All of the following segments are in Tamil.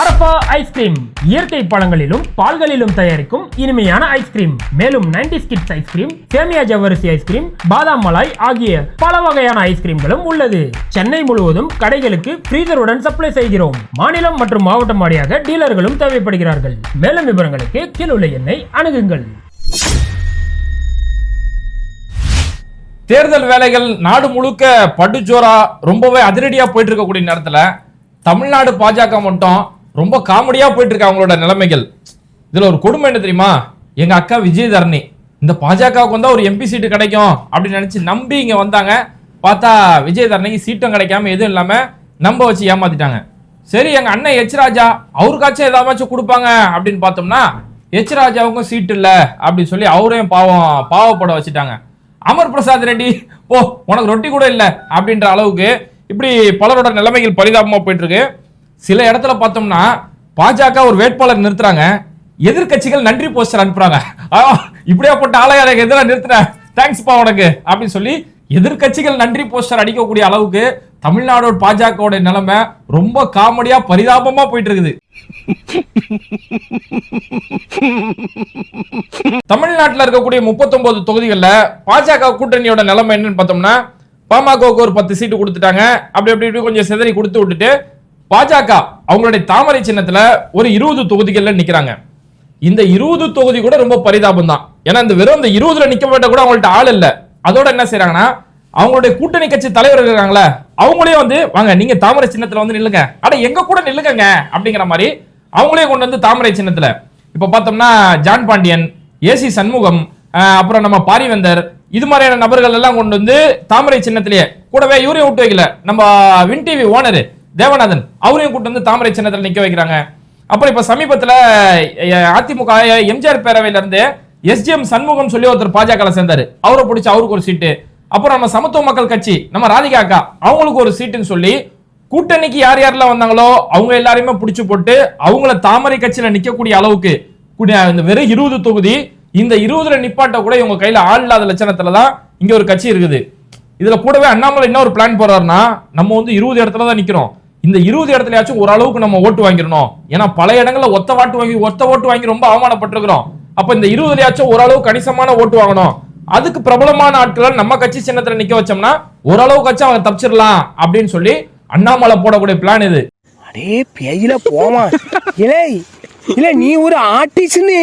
அரப்பா ஐஸ்கிரீம் இயற்கை பழங்களிலும் பால்களிலும் தயாரிக்கும் இனிமையான ஐஸ்கிரீம் மேலும் 90s கிட்ஸ் ஐஸ்கிரீம் சேமியா ஜவ்வரிசி ஐஸ்கிரீம் பாதாம் மலாய் ஆகிய பல வகையான ஐஸ்கிரீம்களும் உள்ளது. சென்னை முழுவதும் கடைகளுக்கு ஃப்ரீசருடன் சப்ளை செய்கிறோம். மாநிலம் மற்றும் மாவட்டம் வாரியாக டீலர்களும் தேவைப்படுகிறார்கள். மேலும் விவரங்களுக்கு கீழுள்ள எண்ணை அணுகுங்கள். தேர்தல் வேலைகள் நாடு முழுக்க படுஜோரா ரொம்பவே அதிரடியா போயிட்டு இருக்கக்கூடிய நேரத்துல தமிழ்நாடு பாஜக மட்டும் ரொம்ப காமெடியாக போயிட்டு இருக்கு அவங்களோட நிலைமைகள். இதில் ஒரு கொடுமை என்ன தெரியுமா? எங்க அக்கா விஜயதரணி இந்த பாஜகவுக்கு வந்தால் ஒரு எம்பி சீட்டு கிடைக்கும் அப்படின்னு நினைச்சு நம்பி இங்கே வந்தாங்க. பார்த்தா விஜயதரணிக்கு சீட்டும் கிடைக்காம எதுவும் இல்லாமல் நம்ப வச்சு ஏமாத்திட்டாங்க. சரி எங்க அண்ணன் எச் ராஜா அவருக்காச்சும் ஏதாச்சும் கொடுப்பாங்க அப்படின்னு பார்த்தோம்னா எச் ராஜாவுக்கும் சீட் இல்ல அப்படின்னு சொல்லி அவரையும் பாவம் பாவப்பட வச்சுட்டாங்க. அமர் பிரசாத் ரெட்டி போ உனக்கு ரொட்டி கூட இல்லை அப்படின்ற அளவுக்கு இப்படி பலரோட நிலைமைகள் பரிதாபமா போயிட்டு இருக்கு சில இடத்துல பார்த்தோம்னா பாஜக ஒரு வேட்பாளர் நிறுத்துறாங்க. எதிர்க்கட்சிகள் நன்றி போஸ்டர் அனுப்புறாங்க. இப்படியா இப்படியாப்பட்ட ஆளைய எனக்கு எதிராக நிறுத்துறேன் தேங்க்ஸ் பா உனக்கு அப்படின்னு சொல்லி எதிர்க்கட்சிகள் நன்றி போஸ்டர் அடிக்கக்கூடிய அளவுக்கு தமிழ்நாடு பாஜகவுடைய நிலைமை ரொம்ப காமெடியா பரிதாபமா போயிட்டு இருக்குது தமிழ்நாட்டில் இருக்கக்கூடிய முப்பத்தொன்பது தொகுதிகளில் பாஜக கூட்டணியோட நிலைமை என்னன்னு பார்த்தோம்னா பாமகவுக்கு ஒரு பத்து சீட்டு கொடுத்துட்டாங்க. அப்படி அப்படி இப்படி கொஞ்சம் சிதறி கொடுத்து விட்டுட்டு பாஜக அவங்களுடைய தாமரை சின்னத்துல ஒரு இருபது தொகுதிகள்ல நிக்கிறாங்க. இந்த இருபது தொகுதி கூட ரொம்ப பரிதாபம் தான் ஏன்னா இந்த வெறும் இந்த இருபதுல நிக்க மாட்ட கூட அவங்கள்ட்ட ஆள் இல்ல. அதோட என்ன செய்யறாங்கன்னா அவங்களுடைய கூட்டணி கட்சி தலைவர் இருக்காங்களே அவங்களே வந்து வாங்க நீங்க தாமரை சின்னத்துல வந்து நில்லுங்க. ஆனா எங்க கூட நில்லுங்க அப்படிங்கிற மாதிரி அவங்களே கொண்டு வந்து தாமரை சின்னத்துல. இப்ப பார்த்தோம்னா ஜான் பாண்டியன் ஏசி சண்முகம் அப்புறம் நம்ம பாரிவேந்தர் இது மாதிரியான நபர்கள் எல்லாம் கொண்டு வந்து தாமரை சின்னத்திலேயே கூடவே இவரையும் விட்டு வைக்கல. நம்ம வின் டிவி ஓனர் தேவநாதன் அவரையும் கூட்டு வந்து தாமரை சின்னத்தில் நிக்க வைக்கிறாங்க. அப்புறம் இப்ப சமீபத்துல அதிமுக எம்ஜிஆர் பேரவையில இருந்து எஸ்ஜிஎம் சண்முகம் சொல்லி ஒருத்தர் பாஜக சேர்ந்தாரு. அவரை பிடிச்சி அவருக்கு ஒரு சீட்டு. அப்புறம் நம்ம சமத்துவ மக்கள் கட்சி நம்ம ராதிகா அக்கா அவங்களுக்கு ஒரு சீட்டுன்னு சொல்லி கூட்டணிக்கு யார் யாரெல்லாம் வந்தாங்களோ அவங்க எல்லாரையுமே பிடிச்சு போட்டு அவங்கள தாமரை கட்சியில நிக்கக்கூடிய அளவுக்கு இந்த வெறும் இருபது தொகுதி இந்த இருபதுல நிப்பாட்ட கூட இவங்க கையில ஆள் இல்லாத லட்சணத்துல தான் இங்க ஒரு கட்சி இருக்குது. இதுல கூடவே அண்ணாமலை என்ன ஒரு பிளான் போறாருன்னா நம்ம வந்து இருபது இடத்துல தான் நிக்கிறோம். இந்த இருபது இடத்துலயாச்சும் ஓரளவுக்கு நம்ம ஓட்டு வாங்கிடணும். ஏன்னா பல இடங்கள்ல ஒத்த வாட்டு வாங்கி ஒத்த ஓட்டு வாங்கி ரொம்ப அவமானப்பட்டிருக்கிறோம். அப்ப இந்த இருபதுலயாச்சும் ஓரளவு கணிசமான ஓட்டு வாங்கணும். அதுக்கு பிரபலமான ஆட்களை நம்ம கட்சி சின்னத்துல நிக்க வச்சோம்னா ஓரளவுக்காச்சும் அவங்க தப்பிச்சிடலாம் அப்படின்னு சொல்லி அண்ணாமலை போடக்கூடிய பிளான் இது. அடே பெயில போமா இலே இல்ல நீ ஒரு ஆர்டிஸ்ட்னு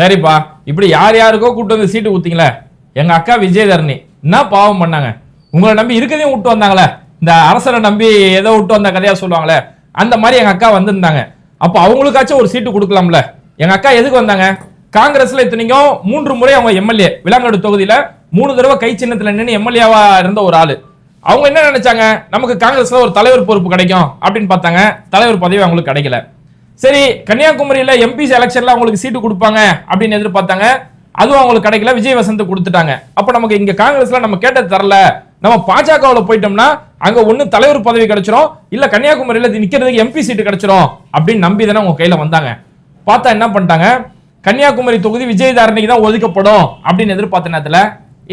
சரிப்பா இப்படி யார் யாருக்கோ கூட்டு வந்து சீட்டு குத்திங்களே எங்க அக்கா விஜயதரணி. என்ன பாவம் பண்ணாங்க? உங்களை நம்பி இருக்கதையும் விட்டு வந்தாங்களே? இந்த அரசரை நம்பி ஏதோ விட்டு அந்த கதையா சொல்லுவாங்களே அந்த மாதிரி எங்க அக்கா வந்திருந்தாங்க. அப்ப அவங்களுக்காச்சும் ஒரு சீட்டு கொடுக்கலாம்ல. எங்க அக்கா எதுக்கு வந்தாங்க? காங்கிரஸ்ல இத்தனைக்கும் மூன்று முறை அவங்க எம்எல்ஏ விலாங்கடு தொகுதியில மூணு தடவை கை சின்னத்துல நின்று எம்எல்ஏவா இருந்த ஒரு ஆளு. அவங்க என்ன நினைச்சாங்க? நமக்கு காங்கிரஸ்ல ஒரு தலைவர் பொறுப்பு கிடைக்கும் அப்படின்னு பார்த்தாங்க. தலைவர் பதவி அவங்களுக்கு கிடைக்கல. சரி கன்னியாகுமரியில எம்பிசி எலெக்ஷன்ல அவங்களுக்கு சீட்டு கொடுப்பாங்க அப்படின்னு எதிர்பார்த்தாங்க. அதுவும் அவங்களுக்கு கிடைக்கல விஜய் வசந்த் கொடுத்துட்டாங்க. அப்ப நமக்கு இங்க காங்கிரஸ்ல நம்ம கேட்டது தரல. நம்ம பாஜகவில் போயிட்டோம்னா அங்க ஒன்று தலைவர் பதவி கிடைச்சிரும். இல்ல கன்னியாகுமரியில நிக்கிறதுக்கு எம்பி சீட்டு கிடைச்சிரும் அப்படின்னு நம்பி தானே உங்க கையில வந்தாங்க. பார்த்தா என்ன பண்ணிட்டாங்க? கன்னியாகுமரி தொகுதி விஜயதாரணிக்கு தான் ஒதுக்கப்படும் அப்படின்னு எதிர்பார்த்த நேரத்துல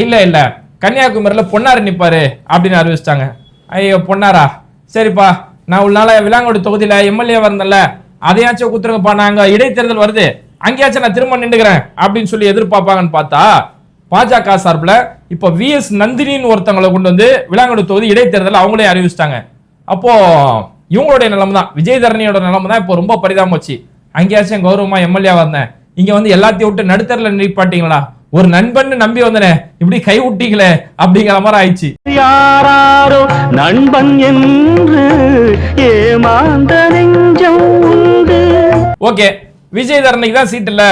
இல்ல இல்ல கன்னியாகுமரியில பொன்னாரு நிப்பாரு அப்படின்னு அறிவிச்சிட்டாங்க. ஐயோ பொன்னாரா? சரிப்பா நான் உள்ளால விலாங்கோடு தொகுதியில எம்எல்ஏ வந்தேன்ல அதையாச்சும் குத்துருங்கப்பா நாங்க இடைத்தேர்தல் வருது அங்கேயாச்சும் நான் திரும்ப நின்றுக்கிறேன் அப்படின்னு சொல்லி எதிர்பார்ப்பாங்கன்னு பார்த்தா பாஜக சார்பில் இப்ப வி எஸ் நந்தினின்னு ஒருத்தவங்களை கொண்டு வந்து விலாங்கோடு தொகுதி இடைத்தேர்தல் அவங்களே அறிவிச்சிட்டாங்க. அப்போ இவங்களுடைய நிலைமை தான். விஜயதரணியோட நிலைமை தான் இப்போ ரொம்ப பரிதாபம் வச்சு அங்கேயாச்சும் கௌரவமா எம்எல்ஏ வந்தேன். இங்க வந்து எல்லாத்தையும் விட்டு நடுத்தரில் நிப்பாட்டீங்களா? ஒரு நண்பன் நம்பி வந்தனே. இப்படி கை விட்டீங்களே அப்படிங்கிற மாதிரி ஆயிடுச்சு. யாராரோ நண்பன் என்று ஏமாந்த நெஞ்சம் உண்டு. ஓகே. விஜயதரணிக்கு தான் சீட் இல்ல.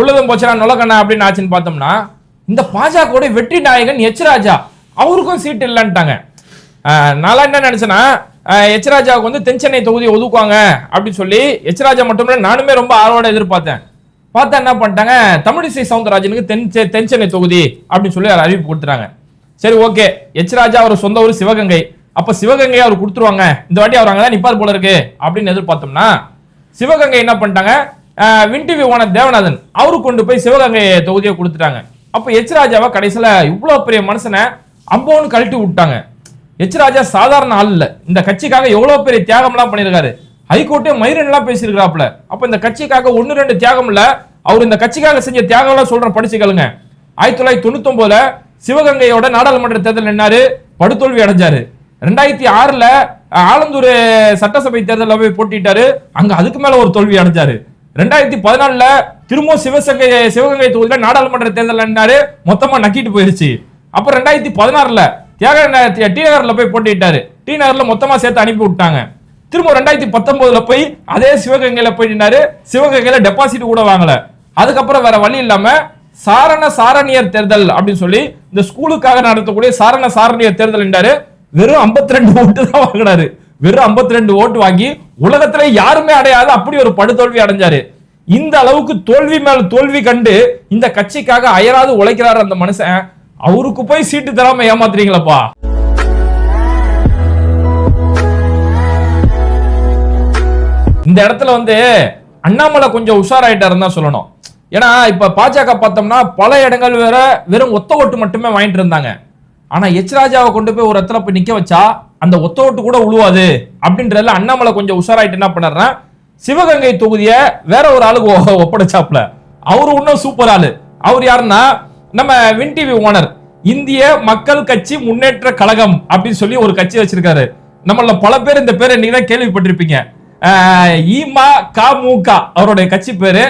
உள்ளதும் போச்சுனா நுழக்கண்ணா அப்படின்னு ஆச்சுன்னு பார்த்தோம்னா இந்த பாஜக வெற்றி நாயகன் எச் ராஜா. அவருக்கும் சீட் இல்லைன்ட்டாங்க. நான்லாம் நான் என்ன நினைச்சேன்னா எச் ராஜாவுக்கு வந்து தென்சென்னை தொகுதியை ஒதுக்குவாங்க அப்படின்னு சொல்லி எச் ராஜா மட்டும் இல்லை நானுமே ரொம்ப ஆர்வோட எதிர்பார்த்தேன். பார்த்தா என்ன பண்ணிட்டாங்க தமிழிசை சவுந்தரராஜனுக்கு தென் செ- தென்சென்னை தொகுதி அப்படின்னு சொல்லி ஒரு அறிவிப்பு கொடுத்துட்டாங்க. சரி ஓகே. எச் ராஜா அவர் சொந்த ஊர் சிவகங்கை. அப்போ சிவகங்கை அவர் கொடுத்துருவாங்க. இந்த வாட்டி அவர் அங்கதான் நிப்பார் போல இருக்கு அப்படின்னு எதிர்பார்த்தோம்னா சிவகங்கை என்ன பண்ணிட்டாங்க அஹ், வின் டிவி ஓனர் தேவநாதன் அவரு கொண்டு போய் சிவகங்கை தொகுதியை கொடுத்துட்டாங்க. அப்ப எச் ராஜாவை கடைசியில இவ்வளவு பெரிய மனுஷனை அம்போன்னு கழட்டி விட்டாங்க. எச் ராஜா சாதாரண ஆள் இல்ல. இந்த கட்சிக்காக எவ்வளவு பெரிய தியாகம்லாம் பண்ணியிருக்காரு. ஹைகோர்ட்டே மயிரெல்லாம் பேசியிருக்கிறாப்ல அப்ப இந்த கட்சிக்காக ஒன்னு ரெண்டு தியாகம் இல்ல. அவர் இந்த கட்சிக்காக செஞ்ச தியாகம் எல்லாம் சொல்ற படிச்சுக்கலுங்க ஆயிரத்தி தொள்ளாயிரத்தி தொண்ணூத்தி ஒன்பதுல சிவகங்கையோட நாடாளுமன்ற தேர்தல் நின்னாரு படுதோல்வி அடைஞ்சாரு. ரெண்டாயிரத்தி ஆறுல ஆலந்தூர் சட்டசபை தேர்தலில் போய் போட்டிட்டாரு அங்க அதுக்கு மேல ஒரு தோல்வி அடைஞ்சாரு. ரெண்டாயிரத்தி பதினாலுல திரும்பவும் சிவசங்கை சிவகங்கை தொகுதியில் நாடாளுமன்ற தேர்தல் நின்னாரு மொத்தமா நக்கிட்டு போயிருச்சு. அப்புறம் ரெண்டாயிரத்தி பதினாறுல தியாக டி நகர்ல போய் போட்டிட்டாரு டி நகர்ல மொத்தமா சேர்த்து அனுப்பி விட்டாங்க. திரும்ப ரெண்டாயிரத்தி பத்தொன்பதுல போய் அதே சிவகங்கையில போய் நின்னாரு. சிவகங்கையில டெபாசிட் கூட வாங்கல. அதுக்கப்புறம் வேற வழி இல்லாம சாரண சாரணியர் தேர்தல் அப்படின்னு சொல்லி இந்த ஸ்கூலுக்காக நடத்தக்கூடிய சாரண சாரணியர் தேர்தல் என்றாரு வெறும் 52 ரெண்டு ஓட்டு தான் வாங்கினாரு. வெறும் 52 ரெண்டு ஓட்டு வாங்கி உலகத்துல யாருமே அடையாது அப்படி ஒரு படுதோல்வி அடைஞ்சாரு. இந்த அளவுக்கு தோல்வி மேல தோல்வி கண்டு இந்த கட்சிக்காக அயராது உழைக்கிறாரு அந்த மனுஷன் அவருக்கு போய் சீட்டு தராம ஏமாத்துறீங்களப்பா? இந்த இடத்துல வந்து அண்ணாமலை கொஞ்சம் உஷாராயிட்டாருன்னு தான் சொல்லணும். ஏன்னா இப்ப பாஜக பார்த்தோம்னா பல இடங்கள் வேற வெறும் ஒத்த ஓட்டு மட்டுமே வாங்கிட்டு இருந்தாங்க. ஆனா எச் ராஜாவை கொண்டு போய் ஒரு இடத்துல போய் நிக்க வச்சா அந்த ஒத்த ஓட்டு கூட உழுவாது அப்படின்றதுல அண்ணாமலை கொஞ்சம் உஷாராயிட்டு என்ன பண்ணுறேன்? சிவகங்கை தொகுதியை வேற ஒரு ஆளுக்கு ஒப்படைச்சாப்ல அவரு இன்னும் சூப்பர் ஆளு. அவர் யாருன்னா நம்ம வின் டிவி ஓனர் இந்திய மக்கள் கட்சி முன்னேற்ற கழகம் அப்படின்னு சொல்லி ஒரு கட்சி வச்சிருக்காரு. நம்மள பல பேர் இந்த பேரை நீங்க தான் கேள்விப்பட்டிருப்பீங்க ஆஹ் ஈமா கமுக அவருடைய கட்சி பேரு.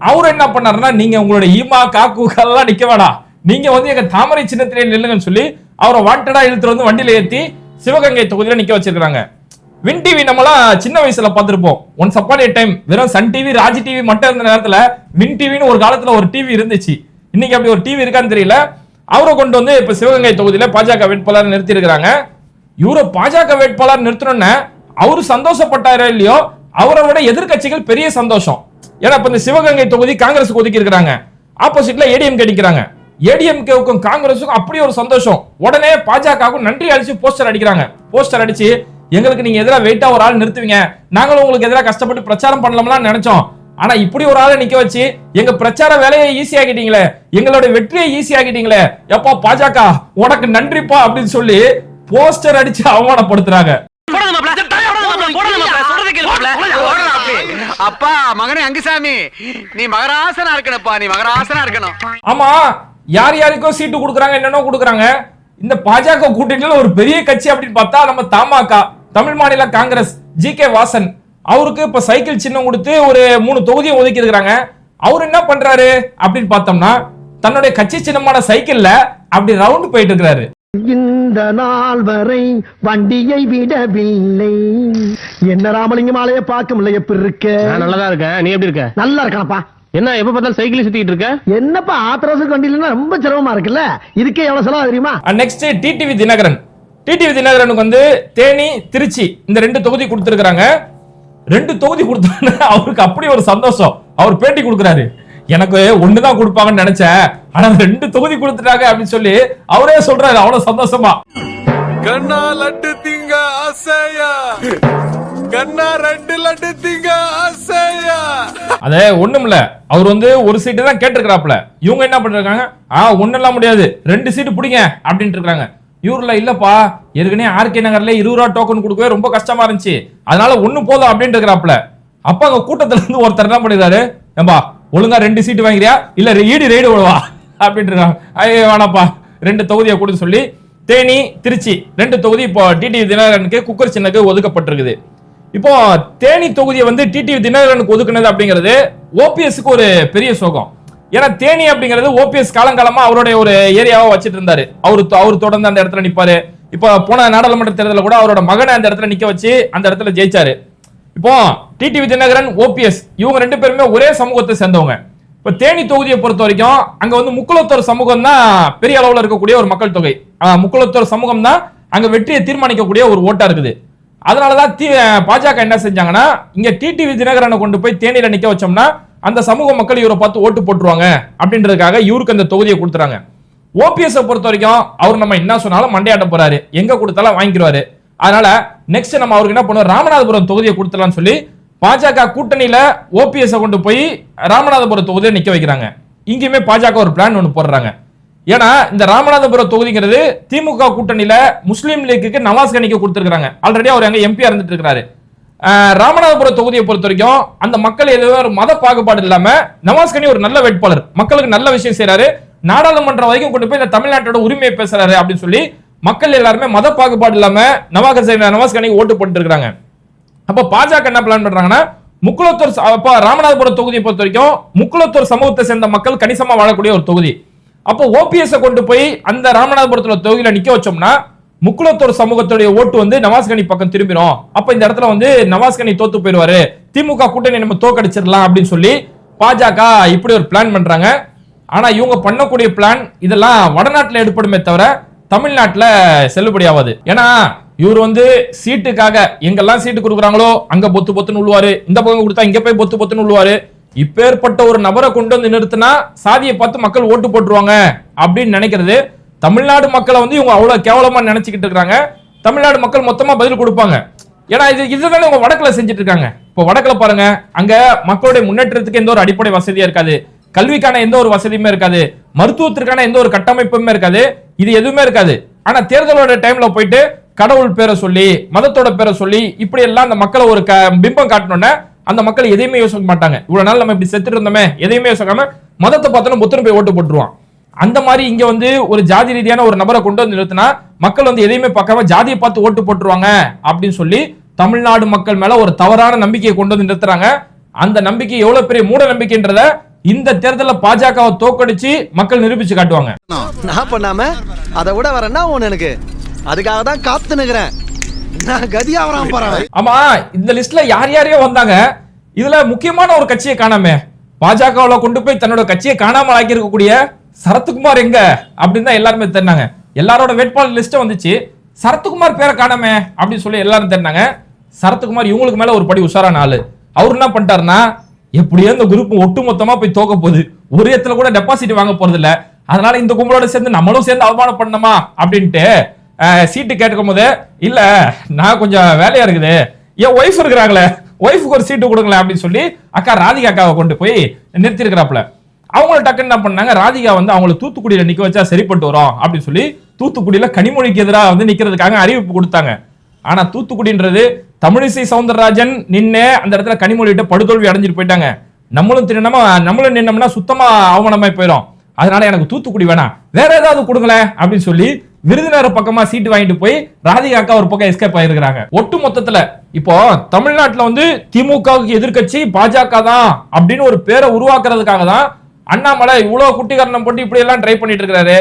அவர் என்ன பண்ணாருன்னா நீங்க உங்களுடைய ஈமா காக்கு எல்லாம் நிக்க வேணாம். நீங்க வந்து எங்க தாமரை சின்னத்திலே நில்லுங்கன்னு சொல்லி அவரை வாண்டடா இழுத்துட்டு வந்து வண்டியில ஏத்தி சிவகங்கை தொகுதியில நிக்க வச்சிருக்காங்க வின் டிவி நம்மலாம் சின்ன வயசுல பார்த்துருப்போம். ஒன்ஸ் அப்பான் ஏ டைம் வெறும் சன் டிவி ராஜ் டிவி மட்டும் இருந்த நேரத்துல வின் டிவின்னு ஒரு காலத்துல ஒரு டிவி இருந்துச்சு. இன்னைக்கு அப்படி ஒரு டிவி இருக்கான்னு தெரியல. அவரை கொண்டு வந்து இப்ப சிவகங்கை தொகுதியில பாஜக வேட்பாளர் நிறுத்தி இருக்கிறாங்க இவரை பாஜக வேட்பாளர் நிறுத்தணும்னு அவரு சந்தோஷப்பட்டாரோ இல்லையோ அவரை விட எதிர்க்கட்சிகள் பெரிய சந்தோஷம். ஏன்னா இப்ப இந்த சிவகங்கை தொகுதி காங்கிரஸ் ஒதுக்கி இருக்கிறாங்க. ஆப்போசிட்ல ஏடிஎம் அடிக்கிறாங்க. ஏடிஎம்கேவுக்கும் காங்கிரஸுக்கும் அப்படி ஒரு சந்தோஷம். உடனே பாஜகவுக்கும் நன்றி அடிச்சு போஸ்டர் அடிக்கிறாங்க. போஸ்டர் அடிச்சு எங்களுக்கு நீங்க எதிராக வெயிட்டா ஒரு ஆள் நிறுத்துவீங்க. நாங்களும் உங்களுக்கு எதிராக கஷ்டப்பட்டு பிரச்சாரம் பண்ணலாம்லாம் நினைச்சோம். ஆனா இப்படி ஒரு ஆளை நிக்க வச்சு எங்க பிரச்சார வேலையை ஈஸி ஆக்கிட்டீங்களே எங்களோட வெற்றியை ஈஸி ஆக்கிட்டீங்களே எப்பா பாஜக உனக்கு நன்றிப்பா அப்படின்னு சொல்லி போஸ்டர் அடிச்சு அவமானப்படுத்துறாங்க. அப்பா மகனே அங்குசாமி நீ மகராசனா இருக்கணும்ப்பா. நீ மகராசனா இருக்கணும். ஆமா யார் யாருக்கோ சீட்டு கொடுக்குறாங்க என்னென்ன கொடுக்குறாங்க. இந்த பாஜக கூட்டணியில ஒரு பெரிய கட்சி அப்படின்னு பார்த்தா நம்ம தமாக தமிழ் மாநில காங்கிரஸ் ஜி கே வாசன் அவருக்கு இப்ப சைக்கிள் சின்னம் கொடுத்து ஒரு மூணு தொகுதியை ஒதுக்கி இருக்கிறாங்க. அவர் என்ன பண்றாரு அப்படின்னு பார்த்தோம்னா தன்னுடைய கட்சி சின்னமான சைக்கிள்ல அப்படி ரவுண்ட் போயிட்டு இருக்கிறாரு. இந்த நாள் வரை வண்டியை விடவில்லை. என்ன ராமலிங்கம் ஆலைய பார்க்க முடியல எப்படி இருக்க? நல்லதா இருக்கேன். நீ எப்படி இருக்க? நல்லா இருக்கானப்பா. என்ன எப்ப பார்த்தாலும் சைக்கிள் சுத்திட்டு இருக்க? என்னப்பா ஆத்திரவசம் வண்டியிலன்னா ரொம்ப சிரமமா இருக்குல்ல? இதுக்கே எவ்வளவு செலவு தெரியுமா? Next TTV Dhinakaran. டிடிவி தினகரனுக்கு வந்து தேனி திருச்சி இந்த ரெண்டு தொகுதி கொடுத்திருக்காங்க ரெண்டு தொகுதி கொடுத்தாங்க அவருக்கு அப்படி ஒரு சந்தோஷம். அவர் பேட்டி கொடுக்குறாரு. எனக்கு ஒண்ணுதான் கொடுப்பாங்கன்னு நினைச்சேன். ஆனா ரெண்டு தொகுதி கொடுத்துட்டாங்க அப்படின்னு சொல்லி அவரே சொல்றாரு. அவ்வளவு சந்தோஷமா. கண்ணா லட்டு திங்க ஆசையா? கண்ணா ரெண்டு லட்டு திங்க ஆசையா? அதே ஒண்ணுமில்ல. அவர் வந்து ஒரு சீட்டு தான் கேட்டிருக்கிறாப்ல இவங்க என்ன பண்ணிருக்காங்க? ஆ ஒண்ணும் முடியாது. ரெண்டு சீட்டு பிடிங்க அப்படின்ட்டு இருக்காங்க. இவர்ல இல்லப்பா. ஏற்கனவே ஆர்கே நகர்ல இருபது ரூபா டோக்கன் கொடுக்கவே ரொம்ப கஷ்டமா இருந்துச்சு. அதனால ஒண்ணு போதும் அப்படின்ட்டு இருக்கிறாப்ல அப்ப அங்க கூட்டத்துல இருந்து ஒருத்தர் என்ன பண்ணிடுறாரு? ஏம்பா ஒழுங்கா ரெண்டு சீட்டு வாங்கிறியா? இல்ல ஈடு ரைடு விடுவா? அப்படின்ட்டு ஐயோ வேணாப்பா ரெண்டு தொகுதியை கொடுத்து சொல்லி தேனி திருச்சி ரெண்டு தொகுதி இப்போ டிடிவி தினகரனுக்கு குக்கர் சின்னக்கு ஒதுக்கப்பட்டிருக்குது. இப்போ தேனி தொகுதியை வந்து டிடிவி தினகரனுக்கு ஒதுக்குனது அப்படிங்கிறது ஓபிஎஸ்க்கு ஒரு பெரிய சோகம். ஏன்னா தேனி அப்படிங்கிறது ஓபிஎஸ் காலங்காலமா அவருடைய ஒரு ஏரியாவை வச்சுட்டு இருந்தாரு அவரு அவர் தொடர்ந்து அந்த இடத்துல நிப்பாரு. இப்போ போன நாடாளுமன்ற தேர்தலில் கூட அவரோட மகனை அந்த இடத்துல நிக்க வச்சு அந்த இடத்துல ஜெயிச்சாரு. இப்போ டிடிவி தினகரன் ஓபிஎஸ் இவங்க ரெண்டு பேருமே ஒரே சமூகத்தை சேர்ந்தவங்க. இப்போ தேனி தொகுதியை பொறுத்த வரைக்கும் அங்க வந்து முக்குளத்தோர் சமூகம் தான் பெரிய அளவுல இருக்கக்கூடிய ஒரு மக்கள் தொகை. முக்குளத்தோர் சமூகம் தான் அங்க வெற்றியை தீர்மானிக்கக்கூடிய ஒரு ஓட்டா இருக்குது. அதனாலதான் பாஜக என்ன செஞ்சாங்கன்னா இங்க டிடிவி தினகரனை கொண்டு போய் தேனியில நிக்க வச்சோம்னா அந்த சமூக மக்கள் இவரை பார்த்து ஓட்டு போட்டுருவாங்க அப்படின்றதுக்காக இவருக்கு அந்த தொகுதியை கொடுத்துறாங்க. ஓபிஎஸ் பொறுத்த வரைக்கும் அவர் நம்ம என்ன சொன்னாலும் மண்டையாட்ட போறாரு. எங்க கொடுத்தாலும் வாங்கிக்கிறாரு அதனால நெக்ஸ்ட் நம்ம அவருக்கு என்ன பண்ணுவோம்? ராமநாதபுரம் தொகுதியை கொடுத்துலாம்னு சொல்லி பாஜக கூட்டணியில ஓபிஎஸ் கொண்டு போய் ராமநாதபுரம் தொகுதியை நிக்க வைக்கிறாங்க. இங்கேயுமே பாஜக ஒரு பிளான் ஒன்று போடுறாங்க. ஏன்னா இந்த ராமநாதபுரம் தொகுதிங்கிறது திமுக கூட்டணியில முஸ்லீம் லீக்குக்கு நவாஸ் கனிக்கு கொடுத்துருக்காங்க ஆல்ரெடி அவர் அங்க எம்பியா இருந்துட்டு இருக்கிறாரு. ராமநாதபுரம் தொகுதியை பொறுத்த வரைக்கும் அந்த மக்கள் எதுவும் ஒரு மத பாகுபாடு இல்லாம நவாஸ்கனி ஒரு நல்ல வேட்பாளர். மக்களுக்கு நல்ல விஷயம் செய்யறாரு நாடாளுமன்றம் வரைக்கும் கொண்டு போய் இந்த தமிழ்நாட்டோட உரிமையை பேசுறாரு அப்படின்னு சொல்லி மக்கள் எல்லாருமே மத பாகுபாடு இல்லாம நவாஸ் நவாஸ்கனி ஓட்டு போட்டு இருக்காங்க அப்ப பாஜக என்ன பிளான் பண்றாங்கன்னா முக்குளத்தூர் அப்ப ராமநாதபுரம் தொகுதியை பொறுத்த வரைக்கும் முக்குளத்தூர் சமூகத்தை சேர்ந்த மக்கள் கணிசமா வாழக்கூடிய ஒரு தொகுதி. அப்போ ஓபிஎஸ் கொண்டு போய் அந்த ராமநாதபுரத்துல தொகுதியில நிக்க வச்சோம்னா முக்குளத்தூர் சமூகத்துடைய ஓட்டு வந்து நவாஸ்கனி பக்கம் திரும்பிடும் அப்ப இந்த இடத்துல வந்து நவாஸ்கனி தோத்து போயிருவாரு திமுக கூட்டணி நம்ம தோக்கடிச்சிடலாம் அப்படின்னு சொல்லி பாஜக இப்படி ஒரு பிளான் பண்றாங்க. ஆனா இவங்க பண்ணக்கூடிய பிளான் இதெல்லாம் வடநாட்டுல எடுப்படுமே தவிர தமிழ்நாட்டுல செல்லுபடி ஆகாது ஏன்னா இவர் வந்து சீட்டுக்காக எங்கெல்லாம் சீட்டு கொடுக்குறாங்களோ அங்க பொத்து பொத்துன்னு உள்ளுவாரு. இந்த பக்கம் கொடுத்தா இங்க போய் பொத்து பொத்துன்னு உள்ளுவாரு. இப்பேற்பட்ட ஒரு நபரை கொண்டு வந்து நிறுத்தினா சாதியை பார்த்து மக்கள் ஓட்டு போட்டுருவாங்க அப்படின்னு நினைக்கிறது தமிழ்நாடு மக்களை வந்து இவங்க அவ்வளோ கேவலமாக நினச்சிக்கிட்டு இருக்காங்க. தமிழ்நாடு மக்கள் மொத்தமாக பதில் கொடுப்பாங்க. ஏன்னா இது இதுதானே இவங்க வடக்கில் செஞ்சுட்டு இருக்காங்க. இப்போ வடக்கில் பாருங்க அங்கே மக்களுடைய முன்னேற்றத்துக்கு எந்த ஒரு அடிப்படை வசதியாக இருக்காது. கல்விக்கான எந்த ஒரு வசதியுமே இருக்காது. மருத்துவத்திற்கான எந்த ஒரு கட்டமைப்புமே இருக்காது. இது எதுவுமே இருக்காது. ஆனா தேர்தலோட டைம்ல போயிட்டு கடவுள் பேரை சொல்லி மதத்தோட பேரை சொல்லி இப்படி எல்லாம் அந்த மக்களை ஒரு க- பிம்பம் காட்டணும்னா அந்த மக்கள் எதையுமே யோசிக்க மாட்டாங்க. இவ்வளவு நாள் நம்ம இப்படி செத்துட்டு இருந்தோமே எதையுமே யோசிக்காம மதத்தை பார்த்தோன்னா புத்தரும் போய் ஓட்டு போட்டுருவான். அந்த மாதிரி இங்க வந்து ஒரு ஜாதி ரீதியான ஒரு நபரை கொண்டு வந்து நிறுத்தினா மக்கள் வந்து எதையுமே பார்க்காம ஜாதியை பார்த்து ஓட்டு போட்டுருவாங்க அப்படின்னு சொல்லி தமிழ்நாடு மக்கள் மேல ஒரு தவறான நம்பிக்கையை கொண்டு வந்து நிறுத்துறாங்க. அந்த நம்பிக்கை எவ்வளவு பெரிய மூட நம்பிக்கைன்றத இந்த தேர்தலில் பாஜகவை தோக்கடிச்சு மக்கள் நிரூபிச்சு காட்டுவாங்க. நான் பண்ணாம அதை விட வரேன்னா ஒண்ணு எனக்கு? அதுக்காக தான் காத்து நிக்கிறேன். ஆமா இந்த லிஸ்ட்ல யார் யாரையோ வந்தாங்க. இதுல முக்கியமான ஒரு கட்சியை காணாம. பாஜகவுல கொண்டு போய் தன்னோட கட்சியை காணாமல் ஆக்கி இருக்கக்கூடிய சரத்குமார் எங்க? அப்படின்னு தான் எல்லாருமே தெரினாங்க எல்லாரோட வேட்பாளர் லிஸ்ட்டை வந்துச்சு. சரத்குமார் பேரை காணாமே அப்படின்னு சொல்லி எல்லாரும் தெரினாங்க சரத்குமார் இவங்களுக்கு மேல ஒரு படி உஷாரான ஆளு. அவர் என்ன பண்ணிட்டாருன்னா எப்படியோ இந்த குரூப் ஒட்டு மொத்தமா போய் தோக்க போகுது. ஒரு இடத்துல கூட டெபாசிட் வாங்க போறது இல்ல. அதனால இந்த கும்பலோட சேர்ந்து நம்மளும் சேர்ந்து அவமானம் பண்ணணுமா? அப்படின்ட்டு சீட்டு கேட்டுக்கும் போது இல்ல நான் கொஞ்சம் வேலையா இருக்குது. என் ஒய்ஃப் இருக்கிறாங்களே ஒய்ஃபுக்கு ஒரு சீட்டு கொடுங்களேன் அப்படின்னு சொல்லி அக்கா ராதிகா அக்காவை கொண்டு போய் நிறுத்திருக்கிறாப்புல அவங்கள டக்குன்னு என்ன பண்ணாங்க? ராதிகா வந்து அவங்கள தூத்துக்குடியில நிக்க வச்சா சரிப்பட்டு வரும் அப்படின்னு சொல்லி தூத்துக்குடியில கனிமொழிக்கு எதிராக வந்து நிக்கிறதுக்காக அறிவிப்பு கொடுத்தாங்க. ஆனா தூத்துக்குடின்றது தமிழிசை சவுந்தரராஜன் நின்று அந்த இடத்துல கனிமொழிகிட்ட படுதோல்வி அடைஞ்சிட்டு போயிட்டாங்க. நம்மளும் தின்னமா நம்மளும் நின்னோம்னா சுத்தமா அவமானமாய் போயிடும் அதனால எனக்கு தூத்துக்குடி வேணாம். வேற ஏதாவது கொடுங்களேன் அப்படின்னு சொல்லி விருதுநகர் பக்கமா சீட்டு வாங்கிட்டு போய் ராதிகா அக்கா ஒரு பக்கம் எஸ்கேப் ஆயிருக்கிறாங்க. ஒட்டு மொத்தத்துல இப்போ தமிழ்நாட்டுல வந்து திமுகவுக்கு எதிர்க்கட்சி பாஜக தான் அப்படின்னு ஒரு பேரை உருவாக்குறதுக்காக தான் அண்ணாமலை இவ்வளோ குட்டிகரணம் போட்டு இப்படி எல்லாம் ட்ரை பண்ணிட்டு இருக்கிறாரு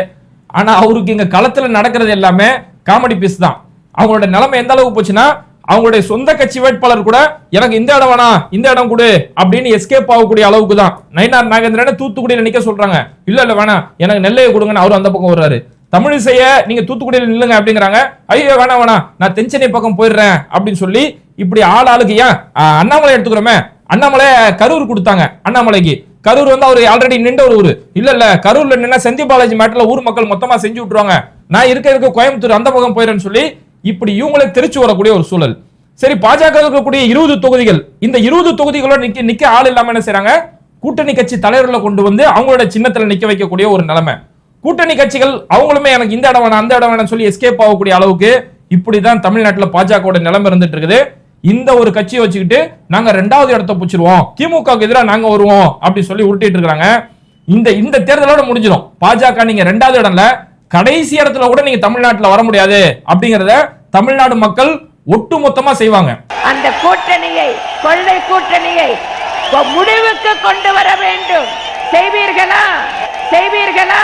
ஆனால் அவருக்கு இங்கே களத்தில் நடக்கிறது எல்லாமே காமெடி பீஸ் தான். அவங்களோட நிலைமை எந்த அளவுக்கு போச்சுன்னா அவங்களுடைய சொந்த கட்சி வேட்பாளர் கூட எனக்கு இந்த இடம் வேணாம் இந்த இடம் கொடு அப்படின்னு எஸ்கேப் ஆகக்கூடிய அளவுக்கு தான். நயினார் நாகேந்திரன் தூத்துக்குடியில் நிற்க சொல்றாங்க. இல்ல இல்ல வேணாம் எனக்கு நெல்லையை கொடுங்கன்னு அவர் அந்த பக்கம் வர்றாரு. தமிழிசைய நீங்க தூத்துக்குடியில் நில்லுங்க அப்படிங்கிறாங்க. ஐயோ வேணாம் வேணாம் நான் தென்சென்னை பக்கம் போயிடுறேன் அப்படின்னு சொல்லி இப்படி ஆள் ஆளுக்கு ஏன் அண்ணாமலை எடுத்துக்கிறோமே அண்ணாமலை கரூர் கொடுத்தாங்க அண்ணாமலைக்கு. கரூர் வந்து அவர் ஆல்ரெடி நின்ற ஒரு ஊர். இல்ல இல்ல கரூர்ல நின்னா செந்தி பாலாஜி மேட்டர்ல ஊர் மக்கள் மொத்தமா செஞ்சு விட்டுருவாங்க. நான் இருக்க இருக்க கோயம்புத்தூர் அந்த பக்கம் போயிடுறேன்னு சொல்லி இப்படி இவங்களை திருச்சி வரக்கூடிய ஒரு சூழல். சரி பாஜக இருக்கக்கூடிய இருபது தொகுதிகள் இந்த இருபது தொகுதிகளோட நிக்க நிக்க ஆள் இல்லாம என்ன செய்யறாங்க கூட்டணி கட்சி தலைவர்களை கொண்டு வந்து அவங்களோட சின்னத்துல நிக்க வைக்கக்கூடிய ஒரு நிலைமை. கூட்டணி கட்சிகள் அவங்களுமே எனக்கு இந்த இடம் வேணாம் அந்த இடம் வேணாம் சொல்லி எஸ்கேப் ஆகக்கூடிய அளவுக்கு இப்படிதான் தமிழ்நாட்டில் பாஜகவோட நிலைமை இருந்துட்டு இருக்குது. இந்த ஒரு கட்சியை வச்சுக்கிட்டு நாங்க ரெண்டாவது இடத்த பிடிச்சிருவோம். திமுகவுக்கு எதிராக நாங்க வருவோம் அப்படி சொல்லி உருட்டிட்டு இருக்காங்க இந்த இந்த தேர்தலோட முடிஞ்சிடும். பாஜக நீங்க ரெண்டாவது இடம்ல கடைசி இடத்துல கூட நீங்க தமிழ்நாட்டுல வர முடியாது அப்படிங்கறத தமிழ்நாடு மக்கள் ஒட்டு மொத்தமா செய்வாங்க. அந்த கூட்டணியை கொள்ளை கூட்டணியை முடிவுக்கு கொண்டு வர வேண்டும். செய்வீர்களா? செய்வீர்களா?